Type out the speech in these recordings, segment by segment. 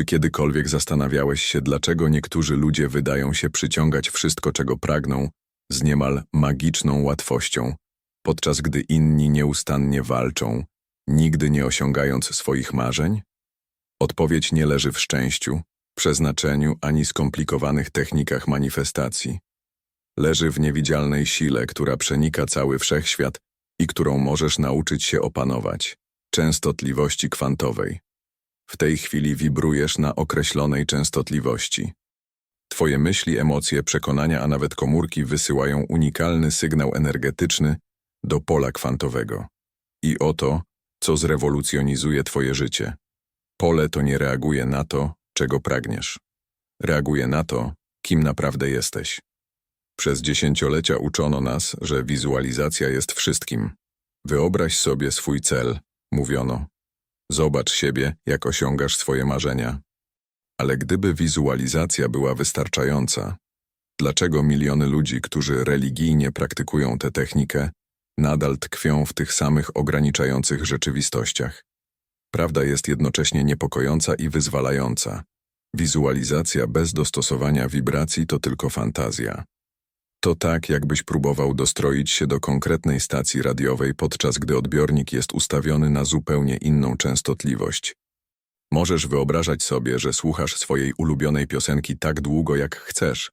Czy kiedykolwiek zastanawiałeś się, dlaczego niektórzy ludzie wydają się przyciągać wszystko, czego pragną, z niemal magiczną łatwością, podczas gdy inni nieustannie walczą, nigdy nie osiągając swoich marzeń? Odpowiedź nie leży w szczęściu, przeznaczeniu ani skomplikowanych technikach manifestacji. Leży w niewidzialnej sile, która przenika cały wszechświat i którą możesz nauczyć się opanować częstotliwości kwantowej. W tej chwili wibrujesz na określonej częstotliwości. Twoje myśli, emocje, przekonania, a nawet komórki wysyłają unikalny sygnał energetyczny do pola kwantowego. I oto, co zrewolucjonizuje Twoje życie. Pole to nie reaguje na to, czego pragniesz. Reaguje na to, kim naprawdę jesteś. Przez dziesięciolecia uczono nas, że wizualizacja jest wszystkim. Wyobraź sobie swój cel, mówiono. Zobacz siebie, jak osiągasz swoje marzenia. Ale gdyby wizualizacja była wystarczająca, dlaczego miliony ludzi, którzy religijnie praktykują tę technikę, nadal tkwią w tych samych ograniczających rzeczywistościach? Prawda jest jednocześnie niepokojąca i wyzwalająca. Wizualizacja bez dostosowania wibracji to tylko fantazja. To tak, jakbyś próbował dostroić się do konkretnej stacji radiowej, podczas gdy odbiornik jest ustawiony na zupełnie inną częstotliwość. Możesz wyobrażać sobie, że słuchasz swojej ulubionej piosenki tak długo, jak chcesz,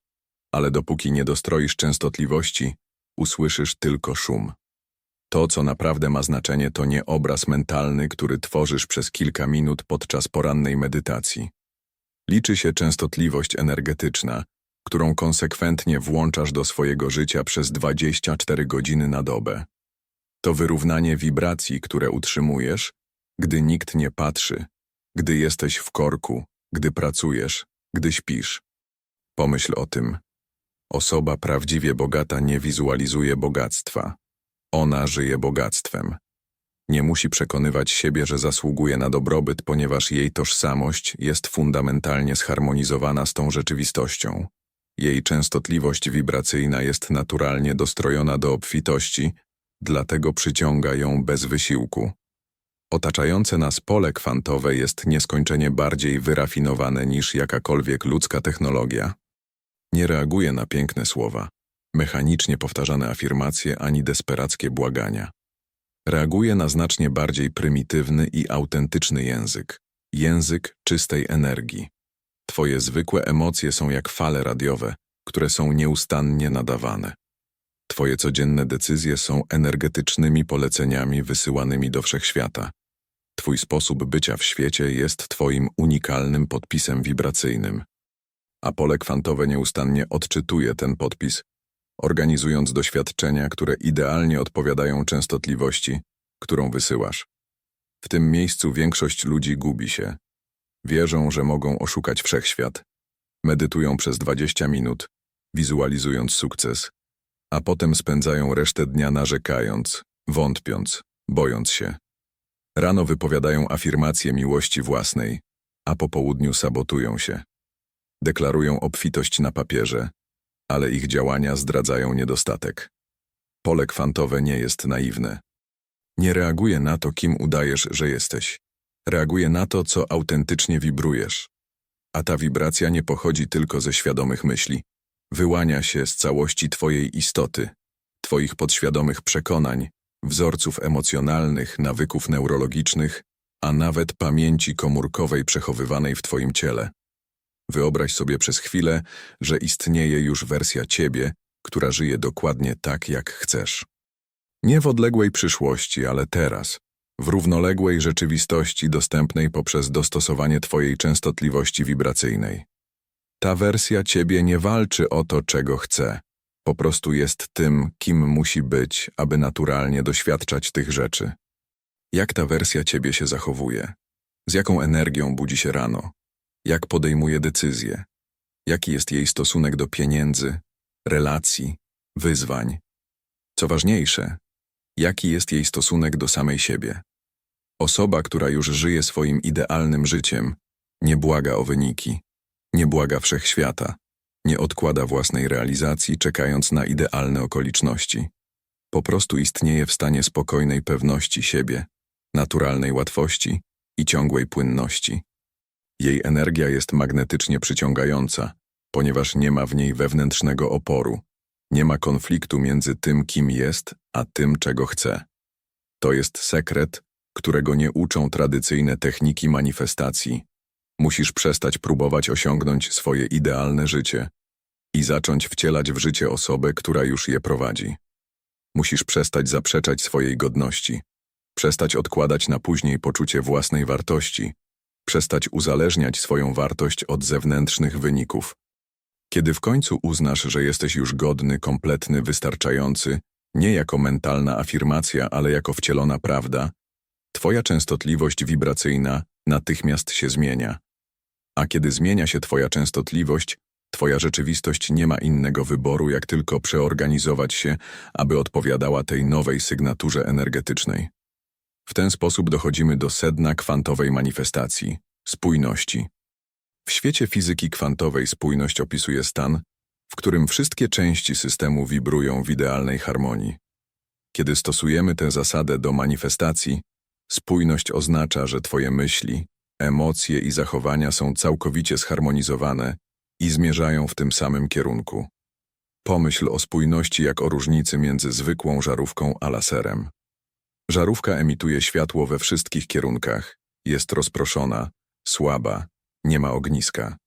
ale dopóki nie dostroisz częstotliwości, usłyszysz tylko szum. To, co naprawdę ma znaczenie, to nie obraz mentalny, który tworzysz przez kilka minut podczas porannej medytacji. Liczy się częstotliwość energetyczna, którą konsekwentnie włączasz do swojego życia przez 24 godziny na dobę. To wyrównanie wibracji, które utrzymujesz, gdy nikt nie patrzy, gdy jesteś w korku, gdy pracujesz, gdy śpisz. Pomyśl o tym. Osoba prawdziwie bogata nie wizualizuje bogactwa. Ona żyje bogactwem. Nie musi przekonywać siebie, że zasługuje na dobrobyt, ponieważ jej tożsamość jest fundamentalnie zharmonizowana z tą rzeczywistością. Jej częstotliwość wibracyjna jest naturalnie dostrojona do obfitości, dlatego przyciąga ją bez wysiłku. Otaczające nas pole kwantowe jest nieskończenie bardziej wyrafinowane niż jakakolwiek ludzka technologia. Nie reaguje na piękne słowa, mechanicznie powtarzane afirmacje ani desperackie błagania. Reaguje na znacznie bardziej prymitywny i autentyczny język, język czystej energii. Twoje zwykłe emocje są jak fale radiowe, które są nieustannie nadawane. Twoje codzienne decyzje są energetycznymi poleceniami wysyłanymi do wszechświata. Twój sposób bycia w świecie jest Twoim unikalnym podpisem wibracyjnym. A pole kwantowe nieustannie odczytuje ten podpis, organizując doświadczenia, które idealnie odpowiadają częstotliwości, którą wysyłasz. W tym miejscu większość ludzi gubi się, Wierzą, że mogą oszukać wszechświat. Medytują przez 20 minut, wizualizując sukces, a potem spędzają resztę dnia narzekając, wątpiąc, bojąc się. Rano wypowiadają afirmacje miłości własnej, a po południu sabotują się. Deklarują obfitość na papierze, ale ich działania zdradzają niedostatek. Pole kwantowe nie jest naiwne. Nie reaguje na to, kim udajesz, że jesteś. Reaguje na to, co autentycznie wibrujesz. A ta wibracja nie pochodzi tylko ze świadomych myśli. Wyłania się z całości Twojej istoty, Twoich podświadomych przekonań, wzorców emocjonalnych, nawyków neurologicznych, a nawet pamięci komórkowej przechowywanej w Twoim ciele. Wyobraź sobie przez chwilę, że istnieje już wersja Ciebie, która żyje dokładnie tak, jak chcesz. Nie w odległej przyszłości, ale teraz, w równoległej rzeczywistości dostępnej poprzez dostosowanie Twojej częstotliwości wibracyjnej. Ta wersja Ciebie nie walczy o to, czego chce. Po prostu jest tym, kim musi być, aby naturalnie doświadczać tych rzeczy. Jak ta wersja Ciebie się zachowuje? Z jaką energią budzi się rano? Jak podejmuje decyzje? Jaki jest jej stosunek do pieniędzy, relacji, wyzwań? Co ważniejsze, jaki jest jej stosunek do samej siebie? Osoba, która już żyje swoim idealnym życiem, nie błaga o wyniki, nie błaga wszechświata, nie odkłada własnej realizacji, czekając na idealne okoliczności. Po prostu istnieje w stanie spokojnej pewności siebie, naturalnej łatwości i ciągłej płynności. Jej energia jest magnetycznie przyciągająca, ponieważ nie ma w niej wewnętrznego oporu. Nie ma konfliktu między tym, kim jest, a tym, czego chce. To jest sekret, którego nie uczą tradycyjne techniki manifestacji. Musisz przestać próbować osiągnąć swoje idealne życie i zacząć wcielać w życie osobę, która już je prowadzi. Musisz przestać zaprzeczać swojej godności, przestać odkładać na później poczucie własnej wartości, przestać uzależniać swoją wartość od zewnętrznych wyników. Kiedy w końcu uznasz, że jesteś już godny, kompletny, wystarczający, nie jako mentalna afirmacja, ale jako wcielona prawda, Twoja częstotliwość wibracyjna natychmiast się zmienia. A kiedy zmienia się Twoja częstotliwość, Twoja rzeczywistość nie ma innego wyboru, jak tylko przeorganizować się, aby odpowiadała tej nowej sygnaturze energetycznej. W ten sposób dochodzimy do sedna kwantowej manifestacji spójności. W świecie fizyki kwantowej spójność opisuje stan, w którym wszystkie części systemu wibrują w idealnej harmonii. Kiedy stosujemy tę zasadę do manifestacji, spójność oznacza, że Twoje myśli, emocje i zachowania są całkowicie zharmonizowane i zmierzają w tym samym kierunku. Pomyśl o spójności jak o różnicy między zwykłą żarówką a laserem. Żarówka emituje światło we wszystkich kierunkach, jest rozproszona, słaba, nie ma ogniska.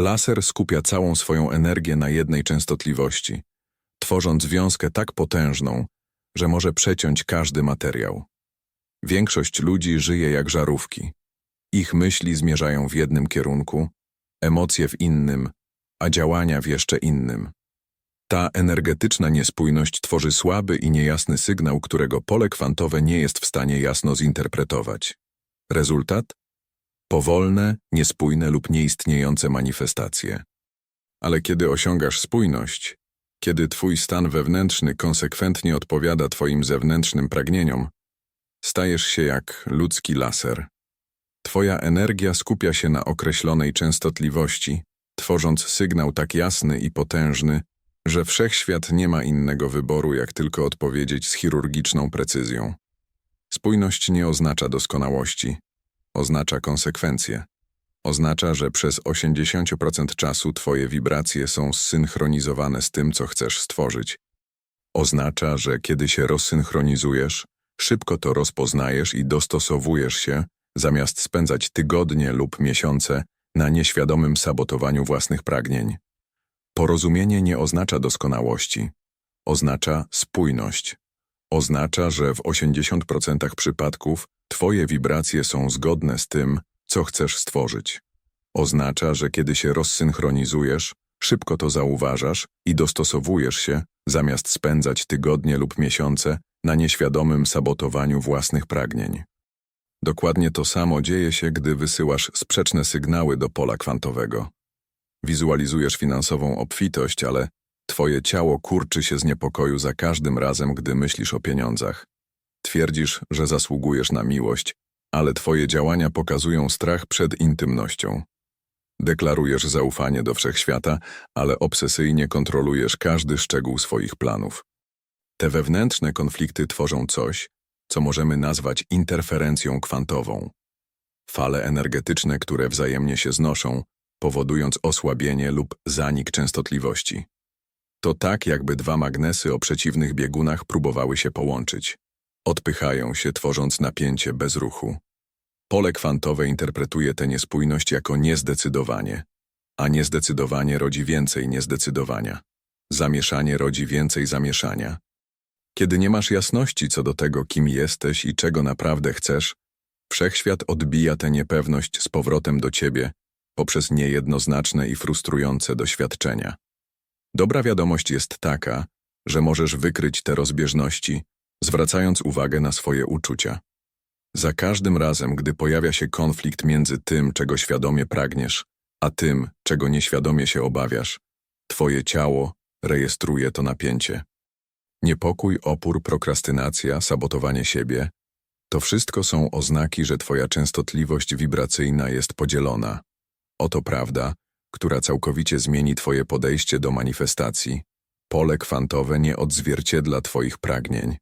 Laser skupia całą swoją energię na jednej częstotliwości, tworząc wiązkę tak potężną, że może przeciąć każdy materiał. Większość ludzi żyje jak żarówki. Ich myśli zmierzają w jednym kierunku, emocje w innym, a działania w jeszcze innym. Ta energetyczna niespójność tworzy słaby i niejasny sygnał, którego pole kwantowe nie jest w stanie jasno zinterpretować. Rezultat? Powolne, niespójne lub nieistniejące manifestacje. Ale kiedy osiągasz spójność, kiedy twój stan wewnętrzny konsekwentnie odpowiada twoim zewnętrznym pragnieniom, stajesz się jak ludzki laser. Twoja energia skupia się na określonej częstotliwości, tworząc sygnał tak jasny i potężny, że wszechświat nie ma innego wyboru, jak tylko odpowiedzieć z chirurgiczną precyzją. Spójność nie oznacza doskonałości, oznacza konsekwencje. Oznacza, że przez 80% czasu Twoje wibracje są zsynchronizowane z tym, co chcesz stworzyć. Oznacza, że kiedy się rozsynchronizujesz, szybko to rozpoznajesz i dostosowujesz się, zamiast spędzać tygodnie lub miesiące na nieświadomym sabotowaniu własnych pragnień. Porozumienie nie oznacza doskonałości, oznacza spójność. Oznacza, że w 80% przypadków Twoje wibracje są zgodne z tym, co chcesz stworzyć. Oznacza, że kiedy się rozsynchronizujesz, szybko to zauważasz i dostosowujesz się, zamiast spędzać tygodnie lub miesiące na nieświadomym sabotowaniu własnych pragnień. Dokładnie to samo dzieje się, gdy wysyłasz sprzeczne sygnały do pola kwantowego. Wizualizujesz finansową obfitość, ale twoje ciało kurczy się z niepokoju za każdym razem, gdy myślisz o pieniądzach. Twierdzisz, że zasługujesz na miłość, ale twoje działania pokazują strach przed intymnością. Deklarujesz zaufanie do wszechświata, ale obsesyjnie kontrolujesz każdy szczegół swoich planów. Te wewnętrzne konflikty tworzą coś, co możemy nazwać interferencją kwantową. Fale energetyczne, które wzajemnie się znoszą, powodując osłabienie lub zanik częstotliwości. To tak, jakby dwa magnesy o przeciwnych biegunach próbowały się połączyć. Odpychają się, tworząc napięcie bez ruchu. Pole kwantowe interpretuje tę niespójność jako niezdecydowanie, a niezdecydowanie rodzi więcej niezdecydowania. Zamieszanie rodzi więcej zamieszania. Kiedy nie masz jasności co do tego, kim jesteś i czego naprawdę chcesz, wszechświat odbija tę niepewność z powrotem do ciebie poprzez niejednoznaczne i frustrujące doświadczenia. Dobra wiadomość jest taka, że możesz wykryć te rozbieżności, zwracając uwagę na swoje uczucia. Za każdym razem, gdy pojawia się konflikt między tym, czego świadomie pragniesz, a tym, czego nieświadomie się obawiasz, twoje ciało rejestruje to napięcie. Niepokój, opór, prokrastynacja, sabotowanie siebie to wszystko są oznaki, że twoja częstotliwość wibracyjna jest podzielona. Oto prawda, która całkowicie zmieni twoje podejście do manifestacji. Pole kwantowe nie odzwierciedla twoich pragnień,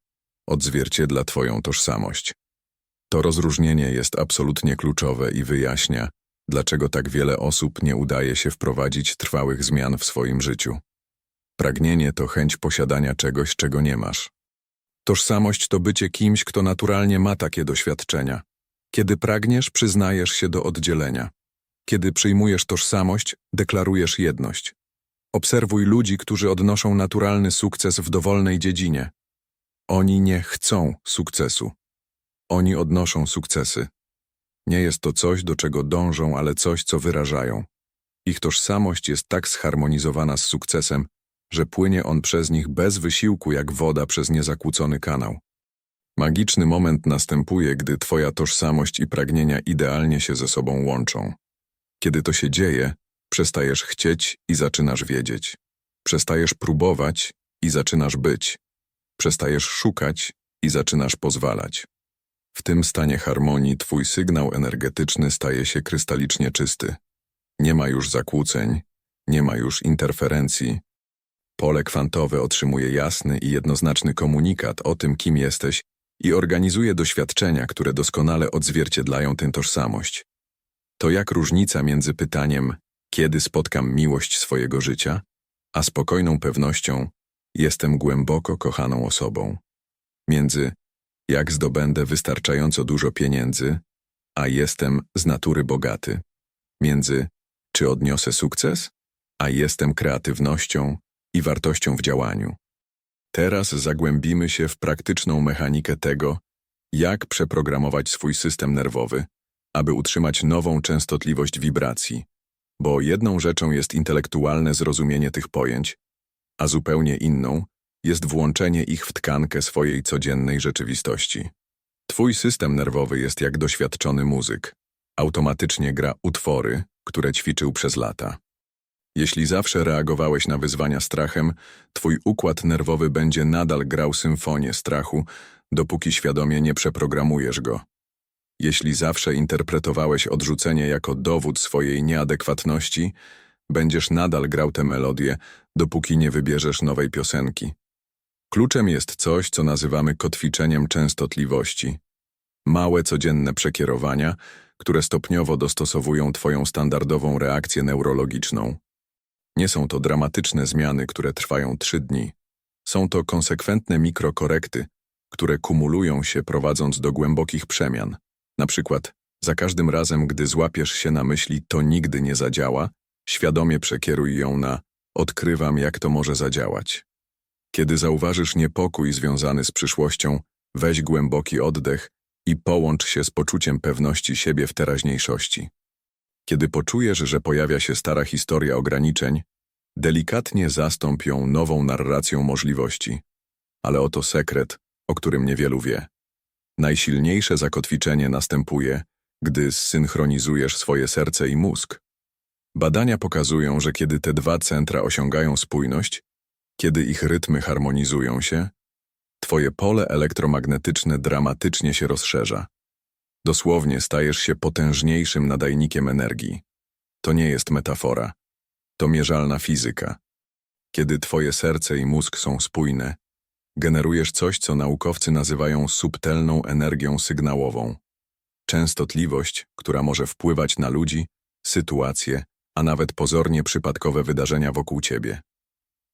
odzwierciedla twoją tożsamość. To rozróżnienie jest absolutnie kluczowe i wyjaśnia, dlaczego tak wiele osób nie udaje się wprowadzić trwałych zmian w swoim życiu. Pragnienie to chęć posiadania czegoś, czego nie masz. Tożsamość to bycie kimś, kto naturalnie ma takie doświadczenia. Kiedy pragniesz, przyznajesz się do oddzielenia. Kiedy przyjmujesz tożsamość, deklarujesz jedność. Obserwuj ludzi, którzy odnoszą naturalny sukces w dowolnej dziedzinie. Oni nie chcą sukcesu. Oni odnoszą sukcesy. Nie jest to coś, do czego dążą, ale coś, co wyrażają. Ich tożsamość jest tak zharmonizowana z sukcesem, że płynie on przez nich bez wysiłku jak woda przez niezakłócony kanał. Magiczny moment następuje, gdy twoja tożsamość i pragnienia idealnie się ze sobą łączą. Kiedy to się dzieje, przestajesz chcieć i zaczynasz wiedzieć. Przestajesz próbować i zaczynasz być. Przestajesz szukać i zaczynasz pozwalać. W tym stanie harmonii twój sygnał energetyczny staje się krystalicznie czysty. Nie ma już zakłóceń, nie ma już interferencji. Pole kwantowe otrzymuje jasny i jednoznaczny komunikat o tym, kim jesteś i organizuje doświadczenia, które doskonale odzwierciedlają tę tożsamość. To jak różnica między pytaniem, kiedy spotkam miłość swojego życia, a spokojną pewnością, jestem głęboko kochaną osobą. Między jak zdobędę wystarczająco dużo pieniędzy, a jestem z natury bogaty. Między czy odniosę sukces, a jestem kreatywnością i wartością w działaniu. Teraz zagłębimy się w praktyczną mechanikę tego, jak przeprogramować swój system nerwowy, aby utrzymać nową częstotliwość wibracji, bo jedną rzeczą jest intelektualne zrozumienie tych pojęć, a zupełnie inną jest włączenie ich w tkankę swojej codziennej rzeczywistości. Twój system nerwowy jest jak doświadczony muzyk. Automatycznie gra utwory, które ćwiczył przez lata. Jeśli zawsze reagowałeś na wyzwania strachem, twój układ nerwowy będzie nadal grał symfonię strachu, dopóki świadomie nie przeprogramujesz go. Jeśli zawsze interpretowałeś odrzucenie jako dowód swojej nieadekwatności, będziesz nadal grał tę melodię, dopóki nie wybierzesz nowej piosenki. Kluczem jest coś, co nazywamy kotwiczeniem częstotliwości. Małe codzienne przekierowania, które stopniowo dostosowują Twoją standardową reakcję neurologiczną. Nie są to dramatyczne zmiany, które trwają trzy dni. Są to konsekwentne mikrokorekty, które kumulują się prowadząc do głębokich przemian. Na przykład, za każdym razem, gdy złapiesz się na myśli to nigdy nie zadziała, świadomie przekieruj ją na odkrywam, jak to może zadziałać. Kiedy zauważysz niepokój związany z przyszłością, weź głęboki oddech i połącz się z poczuciem pewności siebie w teraźniejszości. Kiedy poczujesz, że pojawia się stara historia ograniczeń, delikatnie zastąp ją nową narracją możliwości. Ale oto sekret, o którym niewielu wie. Najsilniejsze zakotwiczenie następuje, gdy zsynchronizujesz swoje serce i mózg. Badania pokazują, że kiedy te dwa centra osiągają spójność, kiedy ich rytmy harmonizują się, twoje pole elektromagnetyczne dramatycznie się rozszerza. Dosłownie stajesz się potężniejszym nadajnikiem energii. To nie jest metafora. To mierzalna fizyka. Kiedy twoje serce i mózg są spójne, generujesz coś, co naukowcy nazywają subtelną energią sygnałową. Częstotliwość, która może wpływać na ludzi, sytuacje, a nawet pozornie przypadkowe wydarzenia wokół ciebie.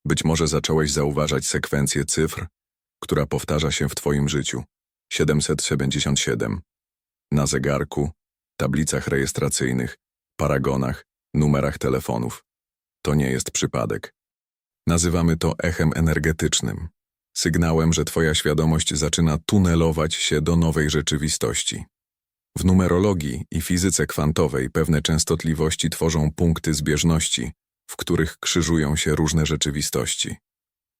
Być może zacząłeś zauważać sekwencję cyfr, która powtarza się w Twoim życiu. 777. Na zegarku, tablicach rejestracyjnych, paragonach, numerach telefonów. To nie jest przypadek. Nazywamy to echem energetycznym, sygnałem, że Twoja świadomość zaczyna tunelować się do nowej rzeczywistości. W numerologii i fizyce kwantowej pewne częstotliwości tworzą punkty zbieżności, w których krzyżują się różne rzeczywistości.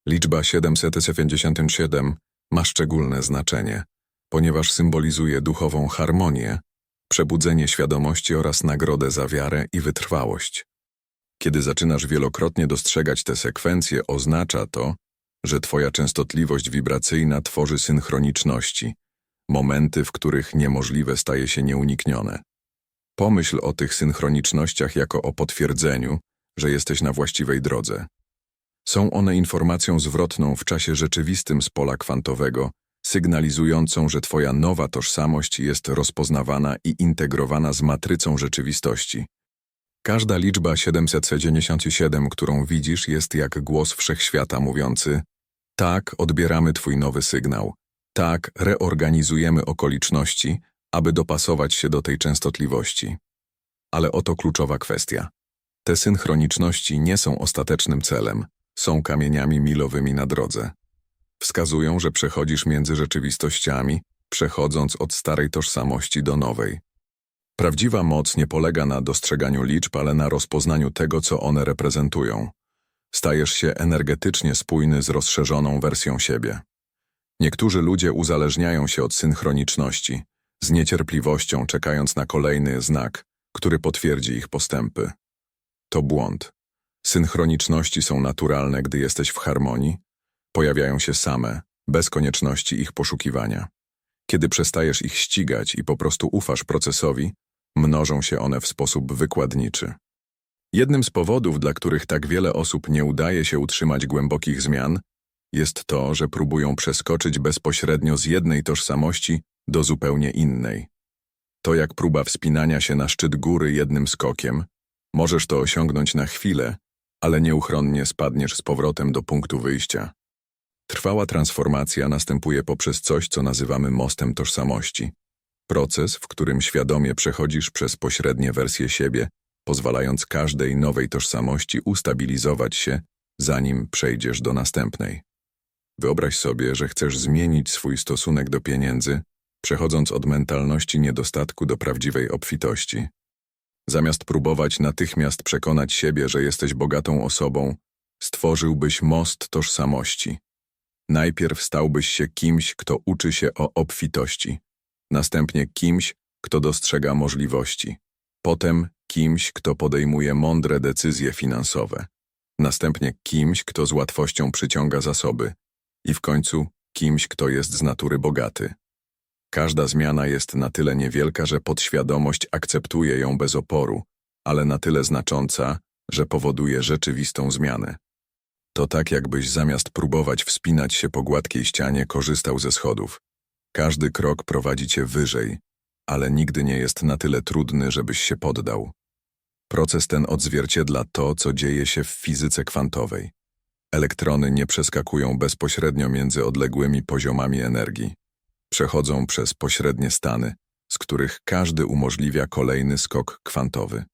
Liczba 797 ma szczególne znaczenie, ponieważ symbolizuje duchową harmonię, przebudzenie świadomości oraz nagrodę za wiarę i wytrwałość. Kiedy zaczynasz wielokrotnie dostrzegać te sekwencje, oznacza to, że Twoja częstotliwość wibracyjna tworzy synchroniczności, momenty, w których niemożliwe staje się nieuniknione. Pomyśl o tych synchronicznościach jako o potwierdzeniu, że jesteś na właściwej drodze. Są one informacją zwrotną w czasie rzeczywistym z pola kwantowego, sygnalizującą, że Twoja nowa tożsamość jest rozpoznawana i integrowana z matrycą rzeczywistości. Każda liczba 797, którą widzisz, jest jak głos wszechświata mówiący: Tak, odbieramy Twój nowy sygnał. Tak, reorganizujemy okoliczności, aby dopasować się do tej częstotliwości. Ale oto kluczowa kwestia. Te synchroniczności nie są ostatecznym celem, są kamieniami milowymi na drodze. Wskazują, że przechodzisz między rzeczywistościami, przechodząc od starej tożsamości do nowej. Prawdziwa moc nie polega na dostrzeganiu liczb, ale na rozpoznaniu tego, co one reprezentują. Stajesz się energetycznie spójny z rozszerzoną wersją siebie. Niektórzy ludzie uzależniają się od synchroniczności, z niecierpliwością czekając na kolejny znak, który potwierdzi ich postępy. To błąd. Synchroniczności są naturalne, gdy jesteś w harmonii, pojawiają się same, bez konieczności ich poszukiwania. Kiedy przestajesz ich ścigać i po prostu ufasz procesowi, mnożą się one w sposób wykładniczy. Jednym z powodów, dla których tak wiele osób nie udaje się utrzymać głębokich zmian, jest to, że próbują przeskoczyć bezpośrednio z jednej tożsamości do zupełnie innej. To jak próba wspinania się na szczyt góry jednym skokiem. Możesz to osiągnąć na chwilę, ale nieuchronnie spadniesz z powrotem do punktu wyjścia. Trwała transformacja następuje poprzez coś, co nazywamy mostem tożsamości. Proces, w którym świadomie przechodzisz przez pośrednie wersje siebie, pozwalając każdej nowej tożsamości ustabilizować się, zanim przejdziesz do następnej. Wyobraź sobie, że chcesz zmienić swój stosunek do pieniędzy, przechodząc od mentalności niedostatku do prawdziwej obfitości. Zamiast próbować natychmiast przekonać siebie, że jesteś bogatą osobą, stworzyłbyś most tożsamości. Najpierw stałbyś się kimś, kto uczy się o obfitości, następnie kimś, kto dostrzega możliwości, potem kimś, kto podejmuje mądre decyzje finansowe, następnie kimś, kto z łatwością przyciąga zasoby i w końcu kimś, kto jest z natury bogaty. Każda zmiana jest na tyle niewielka, że podświadomość akceptuje ją bez oporu, ale na tyle znacząca, że powoduje rzeczywistą zmianę. To tak, jakbyś zamiast próbować wspinać się po gładkiej ścianie, korzystał ze schodów. Każdy krok prowadzi cię wyżej, ale nigdy nie jest na tyle trudny, żebyś się poddał. Proces ten odzwierciedla to, co dzieje się w fizyce kwantowej. Elektrony nie przeskakują bezpośrednio między odległymi poziomami energii. Przechodzą przez pośrednie stany, z których każdy umożliwia kolejny skok kwantowy.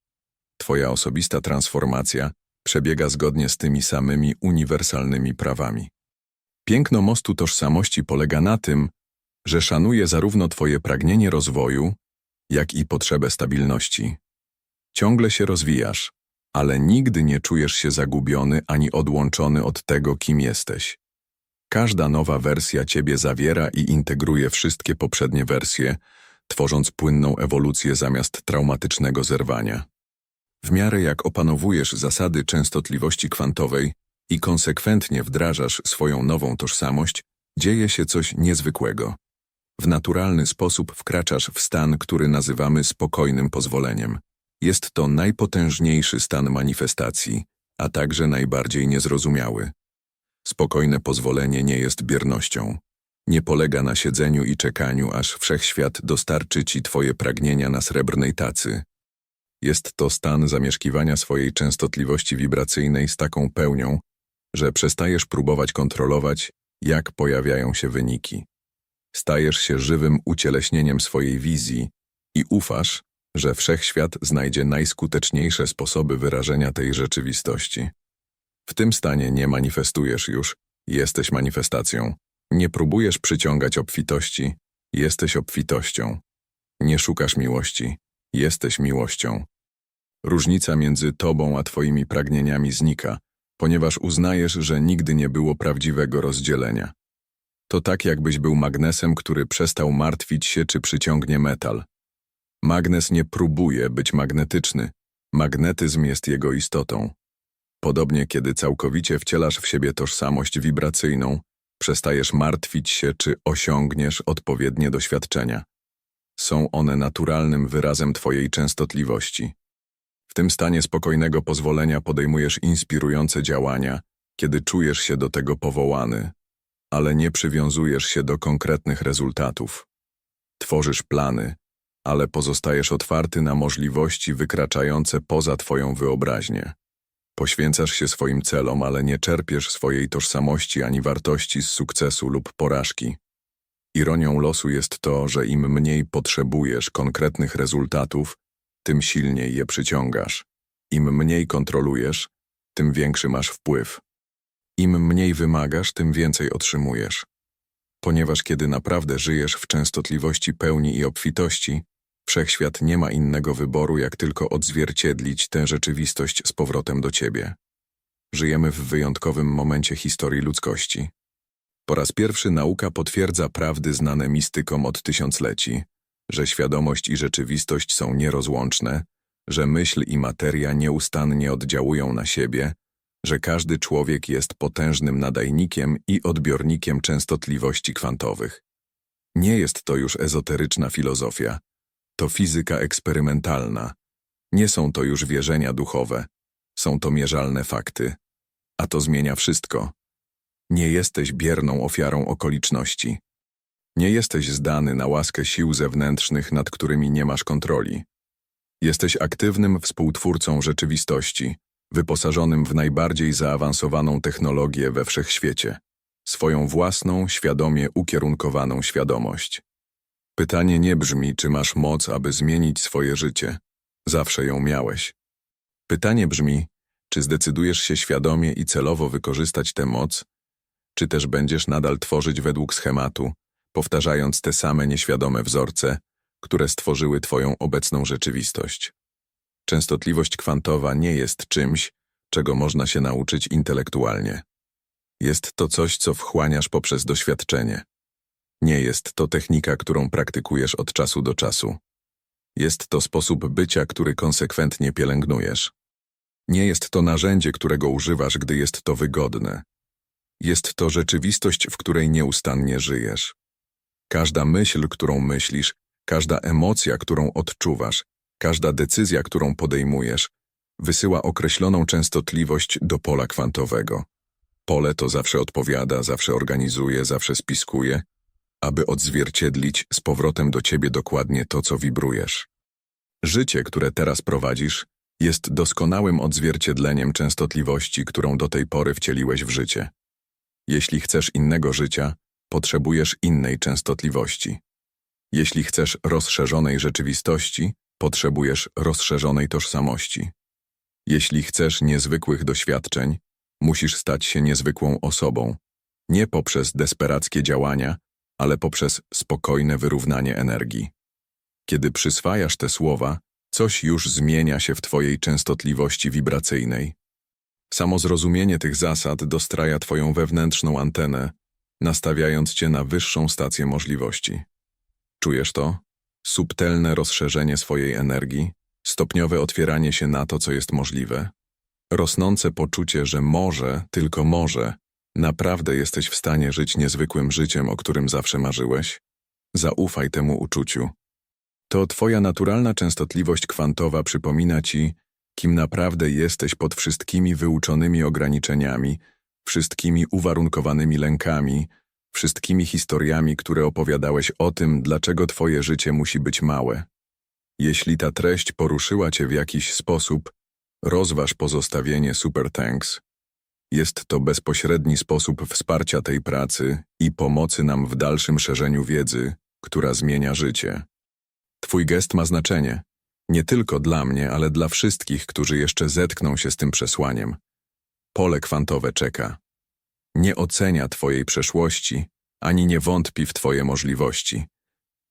Twoja osobista transformacja przebiega zgodnie z tymi samymi uniwersalnymi prawami. Piękno mostu tożsamości polega na tym, że szanuje zarówno Twoje pragnienie rozwoju, jak i potrzebę stabilności. Ciągle się rozwijasz, ale nigdy nie czujesz się zagubiony ani odłączony od tego, kim jesteś. Każda nowa wersja Ciebie zawiera i integruje wszystkie poprzednie wersje, tworząc płynną ewolucję zamiast traumatycznego zerwania. W miarę jak opanowujesz zasady częstotliwości kwantowej i konsekwentnie wdrażasz swoją nową tożsamość, dzieje się coś niezwykłego. W naturalny sposób wkraczasz w stan, który nazywamy spokojnym pozwoleniem. Jest to najpotężniejszy stan manifestacji, a także najbardziej niezrozumiały. Spokojne pozwolenie nie jest biernością. Nie polega na siedzeniu i czekaniu, aż wszechświat dostarczy ci twoje pragnienia na srebrnej tacy. Jest to stan zamieszkiwania swojej częstotliwości wibracyjnej z taką pełnią, że przestajesz próbować kontrolować, jak pojawiają się wyniki. Stajesz się żywym ucieleśnieniem swojej wizji i ufasz, że wszechświat znajdzie najskuteczniejsze sposoby wyrażenia tej rzeczywistości. W tym stanie nie manifestujesz już, jesteś manifestacją. Nie próbujesz przyciągać obfitości, jesteś obfitością. Nie szukasz miłości, jesteś miłością. Różnica między tobą a twoimi pragnieniami znika, ponieważ uznajesz, że nigdy nie było prawdziwego rozdzielenia. To tak, jakbyś był magnesem, który przestał martwić się, czy przyciągnie metal. Magnes nie próbuje być magnetyczny, magnetyzm jest jego istotą. Podobnie, kiedy całkowicie wcielasz w siebie tożsamość wibracyjną, przestajesz martwić się, czy osiągniesz odpowiednie doświadczenia. Są one naturalnym wyrazem Twojej częstotliwości. W tym stanie spokojnego pozwolenia podejmujesz inspirujące działania, kiedy czujesz się do tego powołany. ale nie przywiązujesz się do konkretnych rezultatów. Tworzysz plany, ale pozostajesz otwarty na możliwości wykraczające poza Twoją wyobraźnię. Poświęcasz się swoim celom, ale nie czerpiesz swojej tożsamości ani wartości z sukcesu lub porażki. Ironią losu jest to, że im mniej potrzebujesz konkretnych rezultatów, tym silniej je przyciągasz. Im mniej kontrolujesz, tym większy masz wpływ. Im mniej wymagasz, tym więcej otrzymujesz. Ponieważ kiedy naprawdę żyjesz w częstotliwości pełni i obfitości, wszechświat nie ma innego wyboru, jak tylko odzwierciedlić tę rzeczywistość z powrotem do ciebie. Żyjemy w wyjątkowym momencie historii ludzkości. Po raz pierwszy nauka potwierdza prawdy znane mistykom od tysiącleci, że świadomość i rzeczywistość są nierozłączne, że myśl i materia nieustannie oddziałują na siebie, że każdy człowiek jest potężnym nadajnikiem i odbiornikiem częstotliwości kwantowych. Nie jest to już ezoteryczna filozofia, to fizyka eksperymentalna. Nie są to już wierzenia duchowe, są to mierzalne fakty. A to zmienia wszystko. Nie jesteś bierną ofiarą okoliczności. Nie jesteś zdany na łaskę sił zewnętrznych, nad którymi nie masz kontroli. Jesteś aktywnym współtwórcą rzeczywistości, wyposażonym w najbardziej zaawansowaną technologię we wszechświecie, swoją własną, świadomie ukierunkowaną świadomość. Pytanie nie brzmi, czy masz moc, aby zmienić swoje życie. Zawsze ją miałeś. Pytanie brzmi, czy zdecydujesz się świadomie i celowo wykorzystać tę moc, czy też będziesz nadal tworzyć według schematu, powtarzając te same nieświadome wzorce, które stworzyły Twoją obecną rzeczywistość. Częstotliwość kwantowa nie jest czymś, czego można się nauczyć intelektualnie. Jest to coś, co wchłaniasz poprzez doświadczenie. Nie jest to technika, którą praktykujesz od czasu do czasu. Jest to sposób bycia, który konsekwentnie pielęgnujesz. Nie jest to narzędzie, którego używasz, gdy jest to wygodne. Jest to rzeczywistość, w której nieustannie żyjesz. Każda myśl, którą myślisz, każda emocja, którą odczuwasz, każda decyzja, którą podejmujesz, wysyła określoną częstotliwość do pola kwantowego. Pole to zawsze odpowiada, zawsze organizuje, zawsze spiskuje, aby odzwierciedlić z powrotem do ciebie dokładnie to, co wibrujesz. Życie, które teraz prowadzisz, jest doskonałym odzwierciedleniem częstotliwości, którą do tej pory wcieliłeś w życie. Jeśli chcesz innego życia, potrzebujesz innej częstotliwości. Jeśli chcesz rozszerzonej rzeczywistości, potrzebujesz rozszerzonej tożsamości. Jeśli chcesz niezwykłych doświadczeń, musisz stać się niezwykłą osobą, nie poprzez desperackie działania, ale poprzez spokojne wyrównanie energii. Kiedy przyswajasz te słowa, coś już zmienia się w Twojej częstotliwości wibracyjnej. Samo zrozumienie tych zasad dostraja Twoją wewnętrzną antenę, nastawiając Cię na wyższą stację możliwości. Czujesz to? Subtelne rozszerzenie swojej energii, stopniowe otwieranie się na to, co jest możliwe, rosnące poczucie, że może, tylko może, naprawdę jesteś w stanie żyć niezwykłym życiem, o którym zawsze marzyłeś? Zaufaj temu uczuciu. To Twoja naturalna częstotliwość kwantowa przypomina Ci, kim naprawdę jesteś pod wszystkimi wyuczonymi ograniczeniami, wszystkimi uwarunkowanymi lękami, wszystkimi historiami, które opowiadałeś o tym, dlaczego Twoje życie musi być małe. Jeśli ta treść poruszyła Cię w jakiś sposób, rozważ pozostawienie Super Thanks. Jest to bezpośredni sposób wsparcia tej pracy i pomocy nam w dalszym szerzeniu wiedzy, która zmienia życie. Twój gest ma znaczenie, nie tylko dla mnie, ale dla wszystkich, którzy jeszcze zetkną się z tym przesłaniem. Pole kwantowe czeka. Nie ocenia Twojej przeszłości, ani nie wątpi w Twoje możliwości.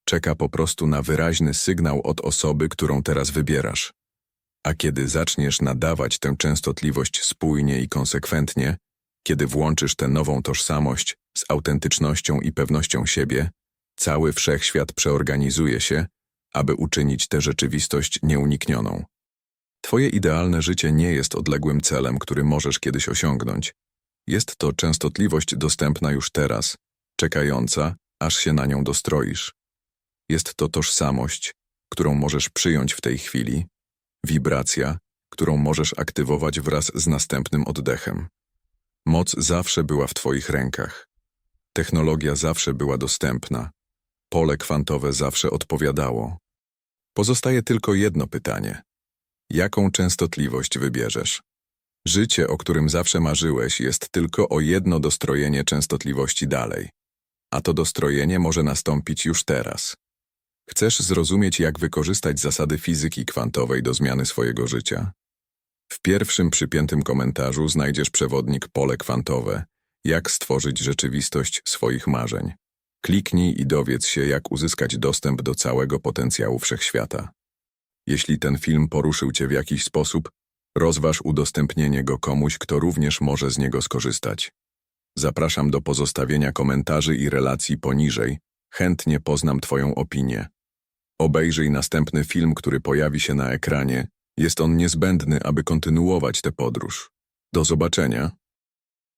Czeka po prostu na wyraźny sygnał od osoby, którą teraz wybierasz. A kiedy zaczniesz nadawać tę częstotliwość spójnie i konsekwentnie, kiedy włączysz tę nową tożsamość z autentycznością i pewnością siebie, cały wszechświat przeorganizuje się, aby uczynić tę rzeczywistość nieuniknioną. Twoje idealne życie nie jest odległym celem, który możesz kiedyś osiągnąć. Jest to częstotliwość dostępna już teraz, czekająca, aż się na nią dostroisz. Jest to tożsamość, którą możesz przyjąć w tej chwili, wibracja, którą możesz aktywować wraz z następnym oddechem. Moc zawsze była w Twoich rękach. Technologia zawsze była dostępna. Pole kwantowe zawsze odpowiadało. Pozostaje tylko jedno pytanie. Jaką częstotliwość wybierzesz? Życie, o którym zawsze marzyłeś, jest tylko o jedno dostrojenie częstotliwości dalej. A to dostrojenie może nastąpić już teraz. Chcesz zrozumieć, jak wykorzystać zasady fizyki kwantowej do zmiany swojego życia? W pierwszym przypiętym komentarzu znajdziesz przewodnik pole kwantowe, jak stworzyć rzeczywistość swoich marzeń. Kliknij i dowiedz się, jak uzyskać dostęp do całego potencjału wszechświata. Jeśli ten film poruszył Cię w jakiś sposób, rozważ udostępnienie go komuś, kto również może z niego skorzystać. Zapraszam do pozostawienia komentarzy i relacji poniżej. Chętnie poznam Twoją opinię. Obejrzyj następny film, który pojawi się na ekranie. Jest on niezbędny, aby kontynuować tę podróż. Do zobaczenia.